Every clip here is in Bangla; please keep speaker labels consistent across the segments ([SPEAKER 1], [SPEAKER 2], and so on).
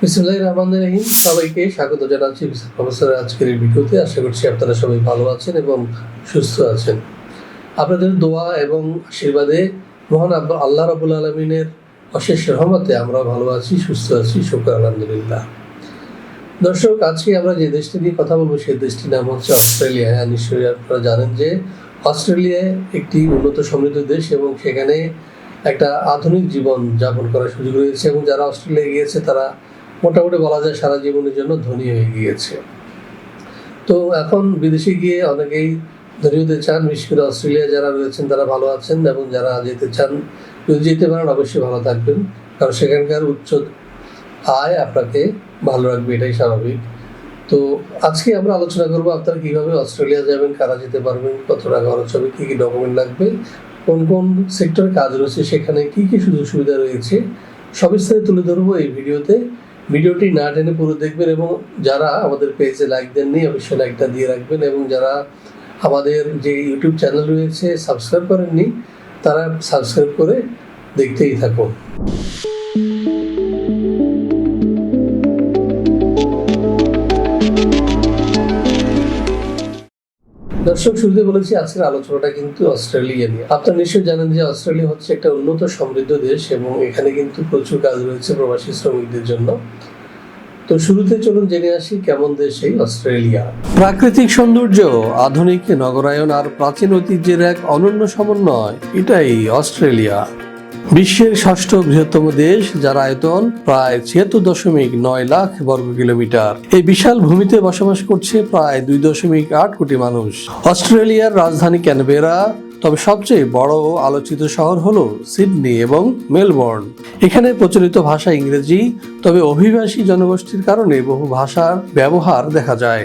[SPEAKER 1] বিসমুল্লাহ রহমান রহিম। সবাইকে স্বাগত জানাচ্ছি প্রফেসরের আজকের এই ভিডিওতে। আশা করছি আপনারা সবাই ভালো আছেন এবং সুস্থ আছেন। আপনাদের দোয়া এবং আশীর্বাদে মহান আল্লাহ রাবুল আলমিনের অশেষ রহমতে আমরা ভালো আছি, সুস্থ আছি, শুক্র, আলহামদুলিল্লাহ। দর্শক, আজকে আমরা যে দেশটি নিয়ে কথা বলব, সেই দেশটির নাম হচ্ছে অস্ট্রেলিয়া। হ্যাঁ নিশ্চয়ই আপনারা জানেন যে অস্ট্রেলিয়া একটি উন্নত সমৃদ্ধ দেশ এবং সেখানে একটা আধুনিক জীবন যাপন করার সুযোগ রয়েছে এবং যারা অস্ট্রেলিয়া গিয়েছে, তারা মোটামুটি বলা যায় সারা জীবনের জন্য ধনী হয়ে গিয়েছে। তো এখন বিদেশে গিয়ে অনেকেই ধনী হতে চান, বিশেষ করে অস্ট্রেলিয়া যারা রয়েছেন তারা ভালো আছেন এবং যারা যেতে চান, যদি যেতে পারেন অবশ্যই ভালো থাকবেন। কারণ সেখানকার উচ্চ আয় আপনাকে ভালো রাখবে, এটাই স্বাভাবিক। তো আজকে আমরা আলোচনা করব আপনারা কীভাবে অস্ট্রেলিয়া যাবেন, কারা যেতে পারবেন, কত টাকা খরচ হবে, কী কী ডকুমেন্ট লাগবে, কোন কোন সেক্টরে কাজ রয়েছে, সেখানে কী কী সুযোগ সুবিধা রয়েছে সবিস্তারে তুলে ধরবো এই ভিডিওতে। ভিডিওটি না টেনে পুরো দেখবেন এবং যারা আমাদের পেজে লাইক দেননি, অবশ্যই লাইকটা দিয়ে রাখবেন এবং যারা আমাদের যে ইউটিউব চ্যানেল রয়েছে সাবস্ক্রাইব করেননি, তারা সাবস্ক্রাইব করে দেখতেই থাকুন। দর্শক, শুরুতে বলেছি আজকের আলোচনাটা কিন্তু অস্ট্রেলিয়া নিয়ে। আপনারা নিশ্চয়ই জানেন যে অস্ট্রেলিয়া হচ্ছে একটা উন্নত সমৃদ্ধ দেশ এবং এখানে কিন্তু প্রচুর কাজ রয়েছে প্রবাসী শ্রমিকদের জন্য। তো শুরুতে চলুন জেনে আসি কেমন দেশ এই অস্ট্রেলিয়া। প্রাকৃতিক সৌন্দর্য, আধুনিক নগরায়ন আর প্রাচীন ঐতিহ্যের এক অনন্য সমন্বয়, এটাই অস্ট্রেলিয়া। বিশ্বের ষষ্ঠ বৃহত্তম দেশ, যার আয়তন প্রায় ছিয়াত্তর দশমিক নয় লাখ বর্গ কিলোমিটার। এই বিশাল ভূমিতে বসবাস করছে প্রায় দুই দশমিক আট কোটি মানুষ। অস্ট্রেলিয়ার রাজধানী ক্যানবেরা, তবে সবচেয়ে বড় ও আলোচিত শহর হলো সিডনি এবং মেলবোর্ন। এখানে প্রচলিত ভাষা ইংরেজি, তবে অভিবাসী জনগোষ্ঠীর কারণে বহু ভাষার ব্যবহার দেখা যায়।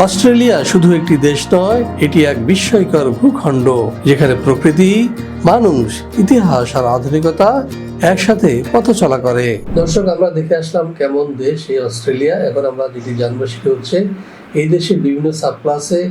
[SPEAKER 1] অস্ট্রেলিয়া শুধু একটি দেশ নয়, এটি এক বিস্ময়কর ভূখণ্ড, যেখানে প্রকৃতি, মানুষ, ইতিহাস আর আধুনিকতা একসাথে পথ চলা করে। দর্শক, আমরা দেখে আসলাম কেমন দেশ এই অস্ট্রেলিয়া। এখন আমরা যেটি জানব সেটি হচ্ছে, এই দেশে বিভিন্ন সাবক্লাসে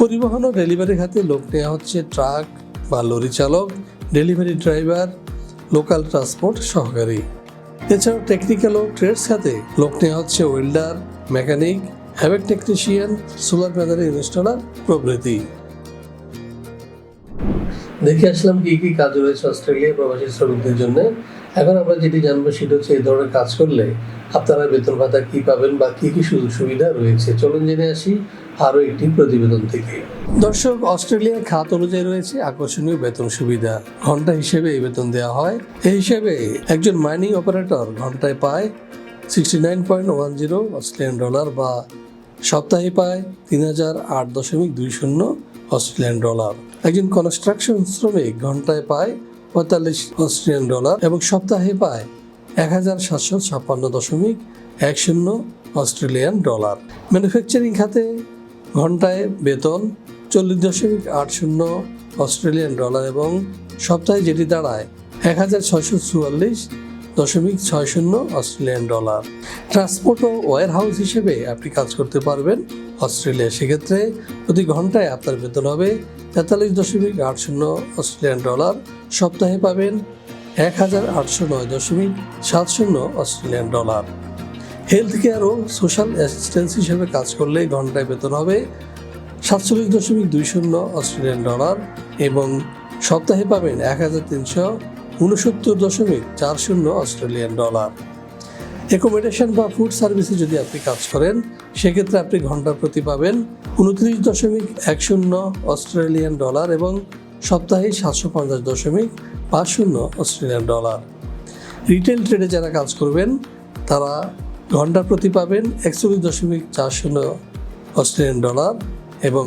[SPEAKER 1] পরিবহন ও ডেলিভারি খাতে লোক নেওয়া হচ্ছে ট্রাক বা লরি চালক, ডেলিভারি ড্রাইভার, লোকাল ট্রান্সপোর্ট সহকারী। এছাড়াও টেকনিক্যাল ও ট্রেডস খাতে লোক নেওয়া হচ্ছে welder mechanic HVAC technician solar panel installer প্রভৃতি। দেখে আসলাম কি কি কাজ রয়েছে অস্ট্রেলিয়া প্রবাসী শ্রমিকদের জন্য। এখন আমরা যেটি জানব সেটা হচ্ছে এই ধরনের কাজ করলে আপনারা বেতন ভাতা কি পাবেন বা কি কি সুযোগ সুবিধা রয়েছে? চলুন জেনে আসি আরও একটি প্রতিবেদন থেকে। দর্শক, অস্ট্রেলিয়ার খাত অনুযায়ী রয়েছে আকর্ষণীয় বেতন সুবিধা। ঘণ্টা হিসেবে এই বেতন দেওয়া হয়। এই হিসেবে একজন মাইনিং অপারেটর ঘন্টায় পায় sixty nine point one zero Australian dollar বা সপ্তাহে পায় তিন হাজার আট দশমিক দুই শূন্য অস্ট্রেলিয়ান ডলার। একজন কনস্ট্রাকশন শ্রমিক ঘন্টায় পায় পঁয়তাল্লিশ অস্ট্রেলিয়ান ডলার এবং সপ্তাহে পায় এক হাজার সাতশো ছাপ্পান্ন দশমিক এক শূন্য অস্ট্রেলিয়ান ডলার। ম্যানুফ্যাকচারিং খাতে ঘন্টায় বেতন চল্লিশ দশমিক আট শূন্য অস্ট্রেলিয়ান ডলার এবং সপ্তাহে যেটি দাঁড়ায় এক হাজার ছয়শো চুয়াল্লিশ দশমিক ছয় শূন্য অস্ট্রেলিয়ান ডলার। ট্রান্সপোর্ট ও ওয়ার হাউস হিসেবে আপনি কাজ করতে পারবেন অস্ট্রেলিয়া, সেক্ষেত্রে প্রতি ঘন্টায় আপনার বেতন হবে তেতাল্লিশ দশমিক আট শূন্য অস্ট্রেলিয়ান ডলার। সপ্তাহে পাবেন এক হাজার আটশো নয় দশমিক সাত শূন্য অস্ট্রেলিয়ান ডলার। হেলথ কেয়ার ও সোশ্যাল অ্যাসিস্ট্যান্স হিসেবে কাজ করলে ঘন্টায় বেতন হবে সাতচল্লিশ দশমিক দুই শূন্য অস্ট্রেলিয়ান ডলার এবং সপ্তাহে পাবেন এক হাজার তিনশো উনসত্তর দশমিক চার শূন্য অস্ট্রেলিয়ান ডলার। অ্যাকোমোডেশন বা ফুড সার্ভিসে যদি আপনি কাজ করেন, সেক্ষেত্রে আপনি ঘণ্টা প্রতি পাবেন উনত্রিশ দশমিক এক শূন্য অস্ট্রেলিয়ান ডলার এবং সপ্তাহে সাতশো পঞ্চাশ দশমিক পাঁচ শূন্য অস্ট্রেলিয়ান ডলার। রিটেল ট্রেডে যারা কাজ করবেন, তারা ঘণ্টা প্রতি পাবেন একচল্লিশ দশমিক চার শূন্য অস্ট্রেলিয়ান ডলার এবং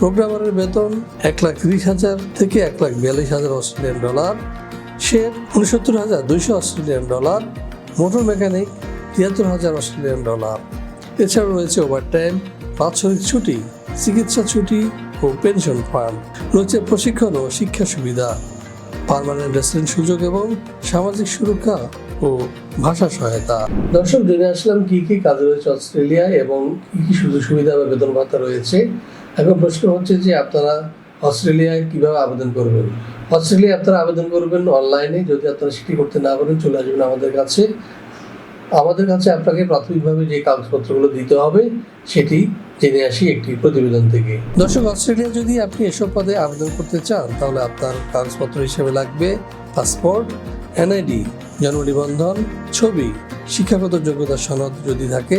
[SPEAKER 1] প্রোগ্রামারের বেতন এক লাখ তিরিশ হাজার থেকে এক লাখ বিয়াল্লিশ হাজার অস্ট্রেলিয়ান ডলার শের উনসত্তর হাজার দুইশো অস্ট্রেলিয়ান ডলার, মোটর মেকানিক তিয়াত্তর হাজার অস্ট্রেলিয়ান ডলার। এছাড়াও রয়েছে ওভারটাইম বাৎসরিক ছুটি, চিকিৎসা ছুটি ও পেনশন ফান্ড রয়েছে প্রশিক্ষণ ও শিক্ষা সুবিধা পার্মানেন্ট রেসিডেন্ট সুযোগ এবং সামাজিক সুরক্ষা ও ভাষা সহায়তা। দর্শক, জেনে আসলাম কি কি কাজ রয়েছে অস্ট্রেলিয়ায় এবং কি কি সুযোগ সুবিধা বা বেতন ভাতা রয়েছে। এখন প্রশ্ন হচ্ছে যে আপনারা অস্ট্রেলিয়ায় কীভাবে আবেদন করবেন? অস্ট্রেলিয়ায় আপনারা আবেদন করবেন অনলাইনে, যদি আপনারা সেটি করতে না পারেন, চলে আসবেন আমাদের কাছে। আমাদের কাছে আপনাকে প্রাথমিকভাবে যে কাগজপত্রগুলো দিতে হবে, সেটি জেনে আসি একটি প্রতিবেদন থেকে। দর্শক অস্ট্রেলিয়া যদি আপনি এসব পদে আবেদন করতে চান, তাহলে আপনার কাগজপত্র হিসেবে লাগবে পাসপোর্ট এনআইডি জন্ম নিবন্ধন ছবি, শিক্ষাগত যোগ্যতা সনদ যদি থাকে,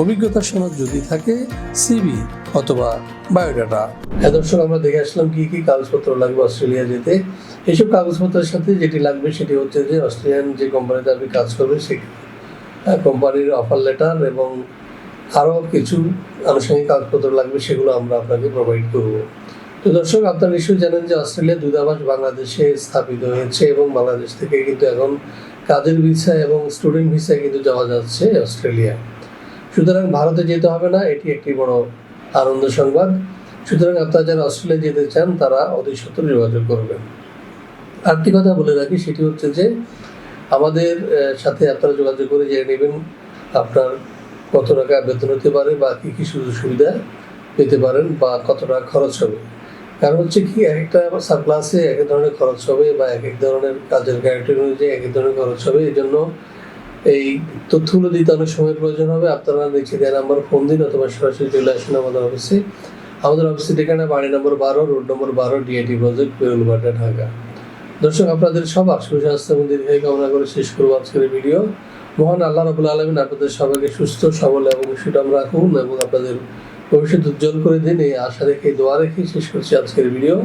[SPEAKER 1] অভিজ্ঞতা সনদ যদি থাকে সিবি অথবা বায়োডাটা। হ্যাঁ দর্শক, আমরা দেখে আসলাম কি কি কাগজপত্র লাগবে অস্ট্রেলিয়া যেতে। এইসব কাগজপত্রের সাথে যেটি লাগবে সেটি হচ্ছে যে অস্ট্রেলিয়ান যে কোম্পানিতে আপনি কাজ করবেন সে কোম্পানির অফার লেটার এবং আরও কিছু আনুষঙ্গিক কাগজপত্র লাগবে, সেগুলো আমরা আপনাকে প্রোভাইড করব। তো দর্শক, আপনারা নিশ্চয়ই জানেন যে অস্ট্রেলিয়া দূতাবাস বাংলাদেশে স্থাপিত হয়েছে এবং বাংলাদেশ থেকে কিন্তু এখন কাজের ভিসা এবং স্টুডেন্ট ভিসায় কিন্তু যাওয়া যাচ্ছে অস্ট্রেলিয়া। সুতরাং ভারতে যেতে হবে না, এটি একটি বড় আনন্দ সংবাদ। সুতরাং আপনারা যারা অস্ট্রেলিয়া যেতে চান, তারা অতি সত্তর যোগাযোগ করবেন। আরেকটি কথা বলে রাখি, সেটি হচ্ছে যে আমাদের সাথে আপনারা যোগাযোগ করে জেনে নেবেন আপনার কত টাকা বেতন হতে পারে বা কী কী সুযোগ সুবিধা পেতে পারেন বা কত টাকা খরচ হবে। কারণ হচ্ছে কি এক একটা সাব ক্লাসে এক এক ধরনের খরচ হবে বা এক এক ধরনের কাজের গ্যারান্টি অনুযায়ী এক এক ধরনের খরচ হবে, এই জন্য এই তথ্যগুলো দিতে অনেক সময়ের প্রয়োজন হবে। আপনারা নিচে দেওয়া নাম্বার ফোন দিন অথবা সরাসরি চলে আসুন আমাদের অফিসে আমাদের অফিসের ঠিকানা বাড়ি নম্বর বারো রোড নম্বর বারো ডিআইটি প্রজেক্ট বেরুলবাটা ঢাকা দর্শক, আপনাদের সবার সুস্বাস্থ্য এবং দীর্ঘায়ু কামনা করে শেষ করব আজকের ভিডিও মহান আল্লাহ রবুল আলমিন আপনাদের সবাইকে সুস্থ, সবল এবং সুঠাম রাখুন এবং আপনাদের ভবিষ্যৎ উজ্জ্বল করে দিন, এই আশা রেখে, দোয়া রেখে শেষ করছি আজকের ভিডিও।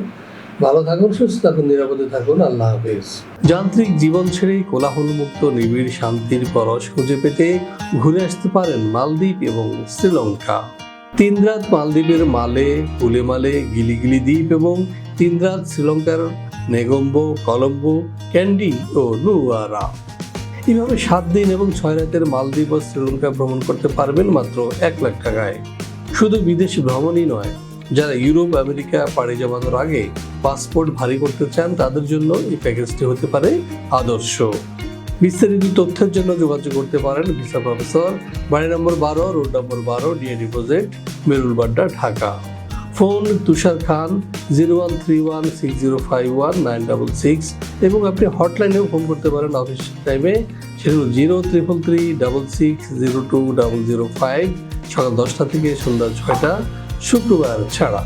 [SPEAKER 1] ভালো থাকুন, সুস্থ থাকুন, নিরাপদে থাকুন, আল্লাহ হাফিজ। যান্ত্রিক জীবন ছেড়ে কোলাহলমুক্ত, নিবিড়, শান্তির পরশ খুঁজে পেতে ঘুরে আসতে পারেন মালদ্বীপ এবং শ্রীলঙ্কা। তিনরাত মালদ্বীপের মালে উলেমালে গিলিগিলি দ্বীপ এবং তিনরাত শ্রীলঙ্কার নেগম্বো, কলম্বো, ক্যান্ডি ও নুয়ারা এইভাবে সাত দিন এবং ছয় রাতের মালদ্বীপ ও শ্রীলঙ্কা ভ্রমণ করতে পারবেন মাত্র এক লাখ টাকায়। শুধু বিদেশি ভ্রমণই নয়, যারা ইউরোপ, আমেরিকা, পাড়ি জমানোর আগে পাসপোর্ট ভারী করতে চান, তাদের জন্য এই প্যাকেজটি হতে পারে আদর্শ। বিস্তারিত তথ্যের জন্য যোগাযোগ করতে পারেন ভিসা প্রফেসর, বাড়ি নম্বর বারো, রোড নম্বর বারো DA deposit, Merulbadda, Dhaka. Phone Tushar Khan, zero one three one six zero five one nine double six এবং আপনি হটলাইনেও ফোন করতে পারেন অফিস টাইমে সেটা zero triple three double six zero two double zero five. সকাল দশটা থেকে সন্ধ্যা ছয়টা শুক্রবার ছাড়া।